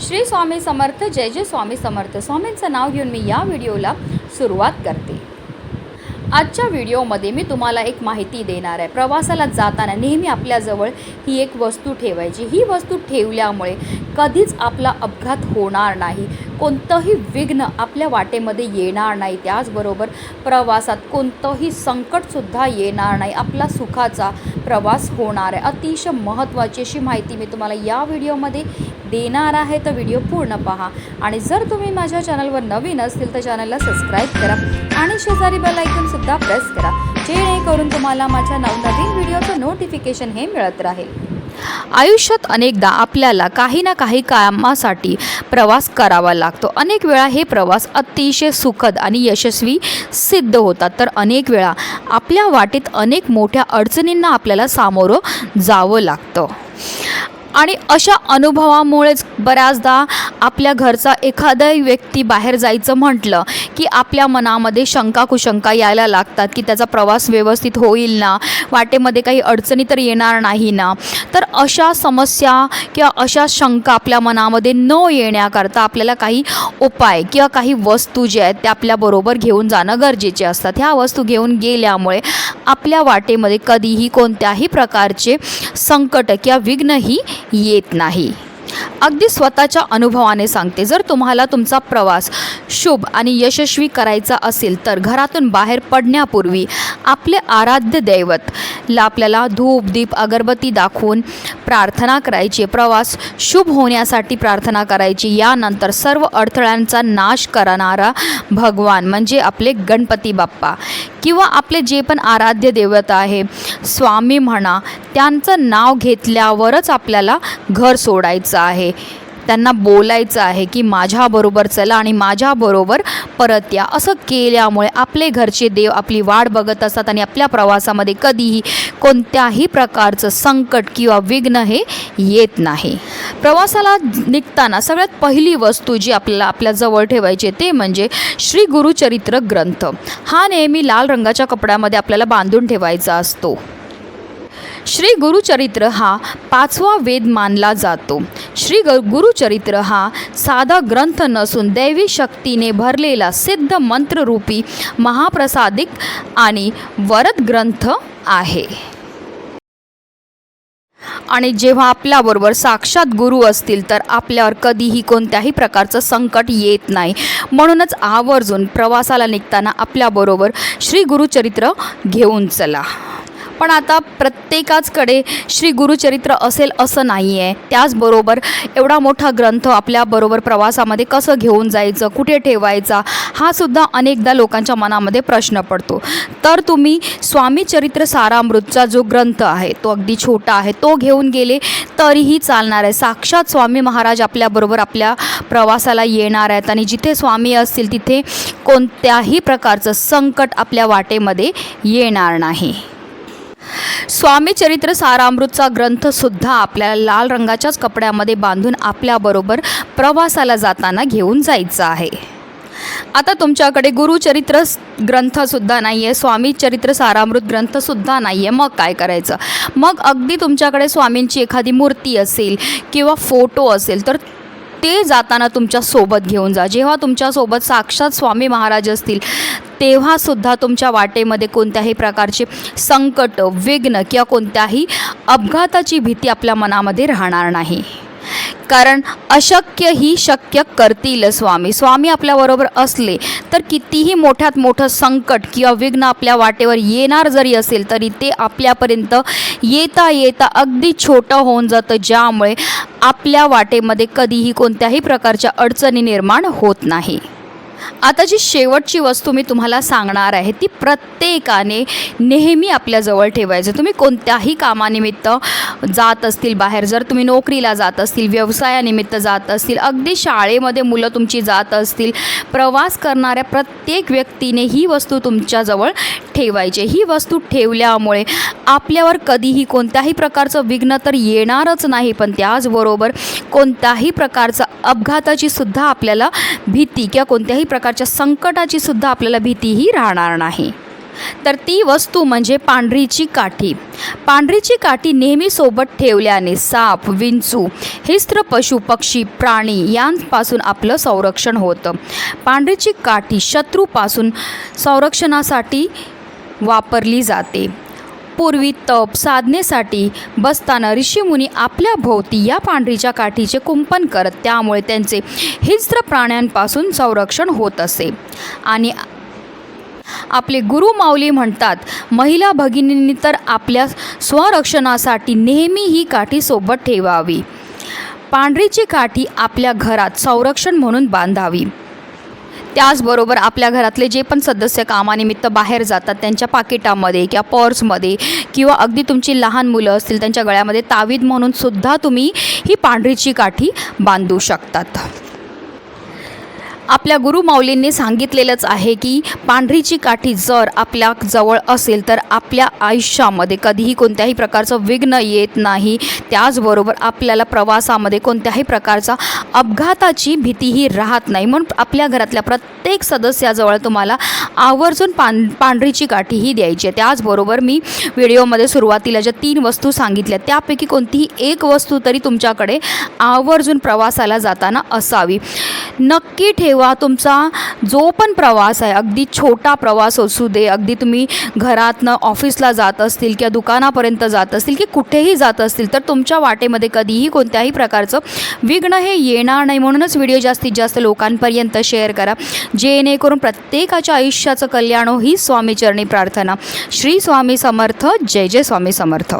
श्री स्वामी समर्थ जय जय स्वामी समर्थ. स्वामींचं नाव घेऊन मी या व्हिडिओला सुरुवात करते. आजच्या व्हिडिओमध्ये मी तुम्हाला एक माहिती देणार आहे. प्रवासाला जाताना नेहमी आपल्याजवळ ही एक वस्तू ठेवायची. ही वस्तू ठेवल्यामुळे कधीच आपला अपघात होणार नाही. कोणतंही विघ्न आपल्या वाटेमध्ये येणार नाही. त्याचबरोबर प्रवासात कोणतंही संकटसुद्धा येणार नाही. आपला सुखाचा प्रवास होणार आहे. अतिशय महत्त्वाची अशी माहिती मी तुम्हाला या व्हिडिओमध्ये देणार आहे तर व्हिडिओ पूर्ण पहा. आणि जर तुम्ही माझ्या चॅनलवर नवीन असतील तर चॅनलला सबस्क्राईब करा आणि शेजारी बेल आयकनसुद्धा प्रेस करा. जेणेकरून तुम्हाला माझ्या नवनवीन व्हिडिओचं नोटिफिकेशन हे मिळत राहील. आयुष्यात अनेकदा आपल्याला काही ना काही कामासाठी प्रवास करावा लागतो. अनेक वेळा हे प्रवास अतिशय सुखद आणि यशस्वी सिद्ध होतात. तर अनेक वेळा आपल्या वाटेत अनेक मोठ्या अडचणींना आपल्याला सामोरं जावं लागतं. आणि अशा अनुभवामुळेच बऱ्याचदा आपल्या घरचा एखादा व्यक्ती बाहेर जायचं म्हटलं की आपल्या मनामध्ये शंका कुशंका यायला लागतात की त्याचा प्रवास व्यवस्थित होईल ना? वाटेमध्ये काही अडचणी तर येणार नाही ना? तर अशा समस्या किंवा अशा शंका आपल्या मनामध्ये न येण्याकरता आपल्याला काही उपाय किंवा काही वस्तू ज्या आहेत त्या आपल्याबरोबर घेऊन जाणं गरजेचे असतात. ह्या वस्तू घेऊन गेल्यामुळे आपल्या वाटेमध्ये कधीही कोणत्याही प्रकारचे संकट किंवा विघ्नही येत नाही. अगदी स्वतःच्या अनुभवाने सांगते. जर तुम्हाला तुमचा प्रवास शुभ आणि यशस्वी करायचा असेल तर घरातून बाहेर पडण्यापूर्वी आपले आराध्य दैवत ला आपल्याला धूप दीप अगरबत्ती दाखवून प्रार्थना करायची. प्रवास शुभ होण्यासाठी प्रार्थना करायची. यानंतर सर्व अडथळ्यांचा नाश करणारा भगवान म्हणजे आपले गणपती बाप्पा किंवा आपले जे पण आराध्य देवता आहे स्वामी म्हणा त्यांचं नाव घेतल्यावरच आपल्याला घर सोडायचं. आहे. त्यांना बोलायचं आहे की माझ्याबरोबर चला आणि माझ्याबरोबर परत या. असं केल्यामुळे आपले घरचे देव आपली वाट बघत असतात आणि आपल्या प्रवासामध्ये कधीही कोणत्याही प्रकारचं संकट किंवा विघ्न हे येत नाही. प्रवासाला निघताना सगळ्यात पहिली वस्तू जी आपल्याला आपल्या जवळ ठेवायची आहे ते म्हणजे श्री गुरुचरित्र ग्रंथ. हा नेहमी लाल रंगाच्या कपड्यामध्ये आपल्याला बांधून ठेवायचा असतो. श्री गुरुचरित्र हा पाचवा वेद मानला जातो. श्री ग गुरुचरित्र हा साधा ग्रंथ नसून दैवी शक्तीने भरलेला सिद्ध मंत्ररूपी महाप्रसादिक आणि वरद ग्रंथ आहे. आणि जेव्हा आपल्याबरोबर साक्षात गुरु असतील तर आपल्यावर कधीही कोणत्याही प्रकारचं संकट येत नाही. म्हणूनच आवर्जून प्रवासाला निघताना आपल्याबरोबर श्री गुरुचरित्र घेऊन चला. पण आता प्रत्येकाचकडे श्री गुरुचरित्र असेल असं नाही आहे त्याचबरोबर एवढा मोठा ग्रंथ आपल्याबरोबर प्रवासामध्ये कसं घेऊन जायचं कुठे ठेवायचा हा सुद्धा अनेकदा लोकांच्या मनामध्ये प्रश्न पडतो. तर तुम्ही स्वामी चरित्र सारामृतचा जो ग्रंथ आहे तो अगदी छोटा आहे तो घेऊन गेले तरीही चालणार आहे. साक्षात स्वामी महाराज आपल्याबरोबर आपल्या प्रवासाला येणार आहेत आणि जिथे स्वामी असतील तिथे कोणत्याही प्रकारचं संकट आपल्या वाटेमध्ये येणार नाही. स्वामी चरित्र सारामृतचा ग्रंथसुद्धा आपल्याला लाल रंगाच्याच कपड्यामध्ये बांधून आपल्याबरोबर प्रवासाला जाताना घेऊन जायचं आहे. आता तुमच्याकडे गुरुचरित्र ग्रंथसुद्धा नाही आहे स्वामी चरित्र सारामृत ग्रंथसुद्धा नाही आहे मग काय करायचं? मग अगदी तुमच्याकडे स्वामींची एखादी मूर्ती असेल किंवा फोटो असेल तर ते जाताना तुमच्यासोबत घेऊन जा. जेव्हा तुमच्यासोबत साक्षात स्वामी महाराज असतील तेव्हासुद्धा तुमच्या वाटेमध्ये कोणत्याही प्रकारचे संकट विघ्न किंवा कोणत्याही अपघाताची भीती आपल्या मनामध्ये राहणार नाही. कारण अशक्य ही शक्य करतील स्वामी. स्वामी आपल्याबरोबर असले तर कितीही मोठ्यात मोठं संकट किंवा विघ्न आपल्या वाटेवर येणार जरी असेल तरी ते आपल्यापर्यंत येता येता अगदी छोटं होऊन जातं. ज्यामुळे आपल्या वाटेमध्ये कधीही कोणत्याही प्रकारच्या अडचणी निर्माण होत नाही. आता जी शेवटची वस्तू मी तुम्हाला सांगणार आहे ती प्रत्येकाने नेहमी आपल्याजवळ ठेवायचं. तुम्ही कोणत्याही कामानिमित्त जात असतील बाहेर जर तुम्ही नोकरीला जात असतील व्यवसायानिमित्त जात असतील अगदी शाळेमध्ये मुलं तुमची जात असतील प्रवास करणाऱ्या प्रत्येक व्यक्तीने ही वस्तू तुमच्याजवळ ठेवायचे. ही वस्तू ठेवल्यामुळे आपल्यावर कधीही कोणत्याही प्रकारचं विघ्न तर येणारच नाही पण त्याचबरोबर कोणत्याही प्रकारचा अपघाताची सुद्धा आपल्याला भीती किंवा कोणत्याही प्रकारच्या संकटाची सुद्धा आपल्याला भीतीही राहणार नाही. तर ती वस्तू म्हणजे पांढरीची काठी. पांढरीची काठी नेहमी सोबत ठेवल्याने साप विंचू हिस्त्र पशु पक्षी प्राणी यांपासून आपलं संरक्षण होतं. पांढरीची काठी शत्रूपासून संरक्षणासाठी वापरली जाते. पूर्वी तप साधनेसाठी बसताना ऋषीमुनी आपल्या भोवती या पांढरीच्या काठीचे कुंपण करत त्यामुळे त्यांचे हिंस्र प्राण्यांपासून संरक्षण होत असे. आणि आपले गुरु माऊली म्हणतात महिला भगिनींनी तर आपल्या स्वरक्षणासाठी नेहमी ही काठी सोबत ठेवावी. पांढरीची काठी आपल्या घरात संरक्षण म्हणून बांधावी. त्याचबरोबर आपल्या घरातले जे पण सदस्य कामानिमित्त बाहेर जातात त्यांच्या पाकिटामध्ये किंवा पर्समध्ये किंवा अगदी तुमची लहान मुलं असतील त्यांच्या गळ्यामध्ये तावीद म्हणून सुद्धा तुम्ही ही पांढरीची काठी बांधू शकतात. आपल्या गुरुमाऊलींनी सांगितलेलंच आहे की पांढरीची काठी जर आपल्या जवळ असेल तर आपल्या आयुष्यामध्ये कधीही कोणत्याही प्रकारचं विघ्न येत नाही. त्याचबरोबर आपल्याला प्रवासामध्ये कोणत्याही प्रकारचा अपघाताची भीतीही राहत नाही. म्हणून आपल्या घरातल्या प्रत्येक सदस्याजवळ तुम्हाला आवर्जून पां पांढरीची काठीही द्यायची आहे. त्याचबरोबर मी व्हिडिओमध्ये सुरुवातीला ज्या तीन वस्तू सांगितल्या त्यापैकी कोणतीही एक वस्तू तरी तुमच्याकडे आवर्जून प्रवासाला जाताना असावी. नक्की ठेवा तुमचा जो पण प्रवास आहे अगदी छोटा प्रवास असू दे अगदी तुम्ही घरातनं ऑफिसला जात असतील किंवा दुकानापर्यंत जात असतील की कुठेही जात असतील तर तुमच्या वाटेमध्ये कधीही कोणत्याही प्रकारचं विघ्न हे येणार नाही. म्हणूनच व्हिडिओ जास्तीत जास्त लोकांपर्यंत शेअर करा. जेणेकरून प्रत्येकाच्या देशाचं कल्याण हो ही स्वामीचरणी प्रार्थना. श्री स्वामी समर्थ जय जय स्वामी समर्थ.